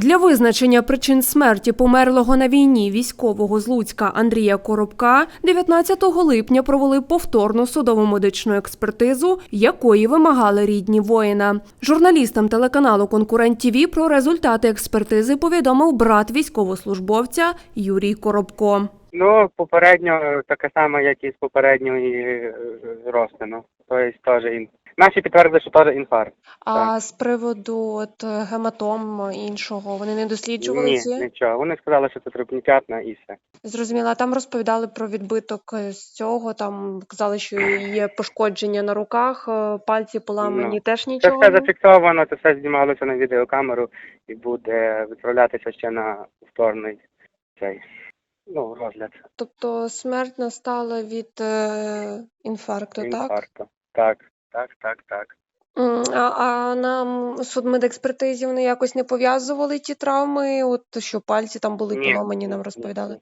Для визначення причин смерті померлого на війні військового з Луцька Андрія Коробка 19 липня провели повторну судово-медичну експертизу, якої вимагали рідні воїна. Журналістам телеканалу Конкурент ТІВІ про результати експертизи повідомив брат військовослужбовця Юрій Коробко. Ну, попередньо таке саме, як і з попередньої е, розтину. Тобто теж. Наші підтвердили, що теж інфаркт. А з приводу от гематом іншого вони не досліджували Ні, ці? нічого. Вони сказали, що це трупнікятна і все. Зрозуміла. Там розповідали про відбиток е, з цього. Там казали, що є пошкодження на руках, е, пальці поламані. Ну, Теж нічого. Це все зафіксовано, це все знімалося на відеокамеру і буде відправлятися ще на повторний цей ну, розгляд Тобто смерть настала від е, інфаркту, так? інфаркту. Так, так, так, так. А, а на судмедекспертизі вони якось не пов'язували ті травми, от що пальці там були Ні. поламані, нам розповідали.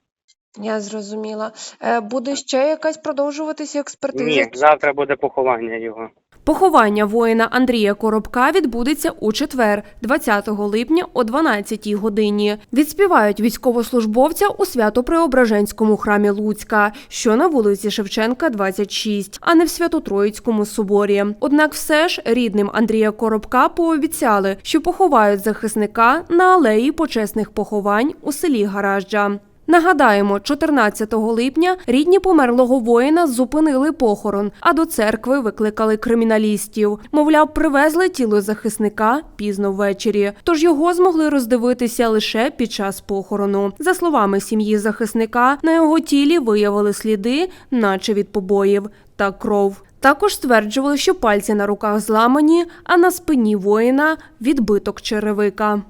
Я зрозуміла. Е, Буде ще якась продовжуватися експертиза? Ні, завтра буде поховання його. Поховання воїна Андрія Коробка відбудеться у четвер, 20 липня о 12 годині. Відспівають військовослужбовця у Свято-Преображенському храмі Луцька, що на вулиці Шевченка, 26, а не в Свято-Троїцькому соборі. Однак все ж рідним Андрія Коробка пообіцяли, що поховають захисника на алеї почесних поховань у селі Гаражджа. Нагадаємо, 14 липня рідні померлого воїна зупинили похорон, а до церкви викликали криміналістів. Мовляв, привезли тіло захисника пізно ввечері, тож його змогли роздивитися лише під час похорону. За словами сім'ї захисника, на його тілі виявили сліди, наче від побоїв, та кров. Також стверджували, що пальці на руках зламані, а на спині воїна відбиток черевика.